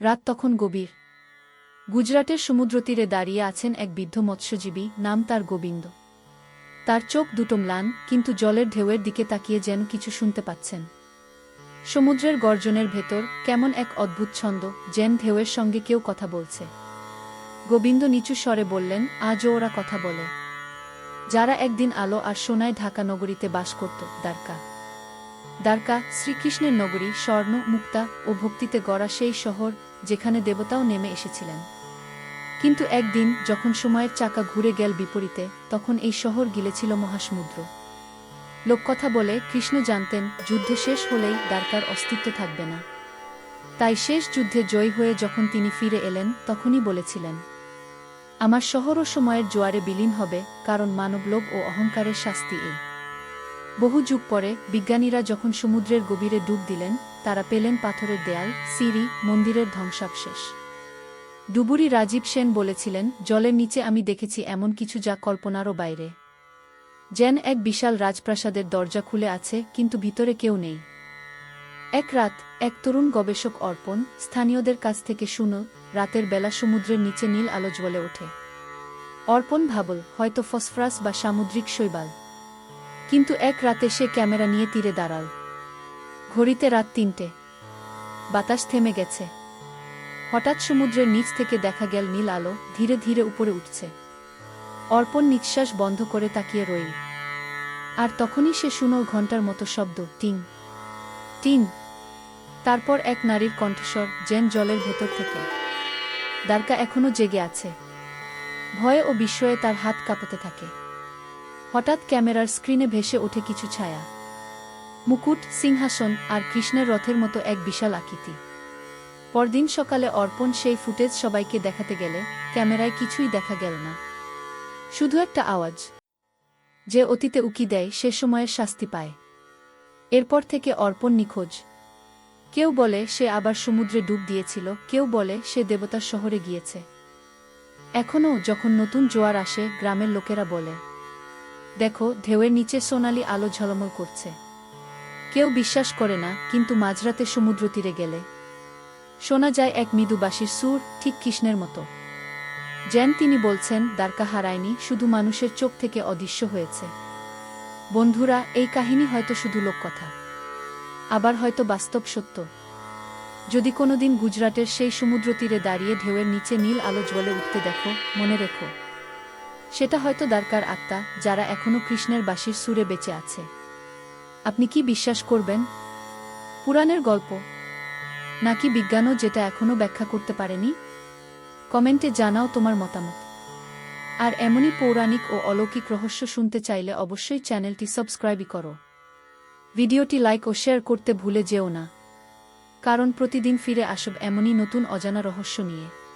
রাত তখন গভীর। গুজরাটের সমুদ্রতীরে দাঁড়িয়ে আছেন এক বৃদ্ধ মৎস্যজীবী, নাম তার গোবিন্দ। তার চোখ দুটো ম্লান, কিন্তু জলের ঢেউয়ের দিকে তাকিয়ে যেন কিছু শুনতে পাচ্ছেন। সমুদ্রের গর্জনের ভেতর কেমন এক অদ্ভুত ছন্দ, যেন ঢেউয়ের সঙ্গে কেউ কথা বলছে। গোবিন্দ নিচু স্বরে বললেন, আজও ওরা কথা বলে। যারা একদিন আলো আর সোনায় ঢাকা নগরীতে বাস করত, দ্বারকা। দ্বারকা, শ্রীকৃষ্ণের নগরী, স্বর্ণ, মুক্তা ও ভক্তিতে গড়া সেই শহর যেখানে দেবতাও নেমে এসেছিলেন। কিন্তু একদিন যখন সময়ের চাকা ঘুরে গেল বিপরীতে, তখন এই শহর গিলেছিল মহাসমুদ্র। লোককথা বলে কৃষ্ণ জানতেন, যুদ্ধ শেষ হলেই দ্বারকার অস্তিত্ব থাকবে না। তাই শেষ যুদ্ধে জয়ী হয়ে যখন তিনি ফিরে এলেন, তখনই বলেছিলেন, আমার শহর ও সময়ের জোয়ারে বিলীন হবে, কারণ মানবলোভ ও অহংকারের শাস্তি এই বহু যুগ পরে বিজ্ঞানীরা যখন সমুদ্রের গভীরে ডুব দিলেন তারা পেলেন পাথরের দেয়াল, সিঁড়ি, মন্দিরের ধ্বংসাবশেষ। ডুবুরি রাজীব সেন বলেছিলেন, জলের নিচে আমি দেখেছি এমন কিছু যা কল্পনারও বাইরে। যেন এক বিশাল রাজপ্রাসাদের দরজা খুলে আছে, কিন্তু ভিতরে কেউ নেই। এক রাত, এক তরুণ গবেষক অর্পণ, স্থানীয়দের কাছ থেকে শুনো, রাতের বেলা সমুদ্রের নিচে নীল আলো জ্বলে ওঠে। অর্পণ ভাবল, হয়তো ফসফরাস বা সামুদ্রিক শৈবাল। কিন্তু এক রাতে সে ক্যামেরা নিয়ে তীরে দাঁড়াল। ঘড়িতে রাত তিনটে। বাতাস থেমে গেছে। হঠাৎ সমুদ্রের নিচ থেকে দেখা গেল নীল আলো ধীরে ধীরে উপরে উঠছে। অর্পণ নিঃশ্বাস বন্ধ করে তাকিয়ে রইল। আর তখনই সে শুনো ঘণ্টার মতো শব্দ, টিং। টিং। তারপর এক নারীর কণ্ঠস্বর জেন জলের ভেতর থেকে। দ্বারকা এখনও জেগে আছে। ভয়ে ও বিস্ময়ে তার হাত কাঁপতে থাকে। হঠাৎ ক্যামেরার স্ক্রিনে ভেসে ওঠে কিছু ছায়া। মুকুট, সিংহাসন আর কৃষ্ণের রথের মতো এক বিশাল আকৃতি। পরদিন সকালে অর্পণ সেই ফুটেজ সবাইকে দেখাতে গেলে ক্যামেরায় কিছুই দেখা গেল না। শুধু একটা আওয়াজ, যে অতীতে উকি দেয়, সে সময়ের শাস্তি পায়। এরপর থেকে অর্পণ নিখোঁজ। কেউ বলে সে আবার সমুদ্রে ডুব দিয়েছিল, কেউ বলে সে দেবতার শহরে গিয়েছে। এখনও যখন নতুন জোয়ার আসে, গ্রামের লোকেরা বলে, দেখো, ঢেউয়ের নিচে সোনালি আলো ঝলমল করছে। কেউ বিশ্বাস করে না, কিন্তু মাঝরাতে সমুদ্র তীরে গেলে। শোনা যায় এক মৃদুবাসীর সুর ঠিক কৃষ্ণের মতো। যেন তিনি বলছেন, দ্বারকা হারায়নি, শুধু মানুষের চোখ থেকে অদৃশ্য হয়েছে। বন্ধুরা, এই কাহিনী হয়তো শুধু লোককথা। আবার হয়তো বাস্তব সত্য। যদি কোনোদিন গুজরাটের সেই সমুদ্র তীরে দাঁড়িয়ে ঢেউয়ের নিচে নীল আলো জ্বলে উঠতে দেখো, মনে রেখো। সেটা হয়তো দ্বারকার আত্মা, যারা এখনও কৃষ্ণের বাসির সুরে বেঁচে আছে। আপনি কি বিশ্বাস করবেন? পুরাণের গল্প। নাকি বিজ্ঞানও যেটা এখনও ব্যাখ্যা করতে পারেনি? কমেন্টে জানাও তোমার মতামত। আর এমনই পৌরাণিক ও অলৌকিক রহস্য শুনতে চাইলে অবশ্যই চ্যানেলটি সাবস্ক্রাইবই করো। ভিডিওটি লাইক ও শেয়ার করতে ভুলে যেও না। কারণ প্রতিদিন ফিরে আসব এমনই নতুন অজানা রহস্য নিয়ে।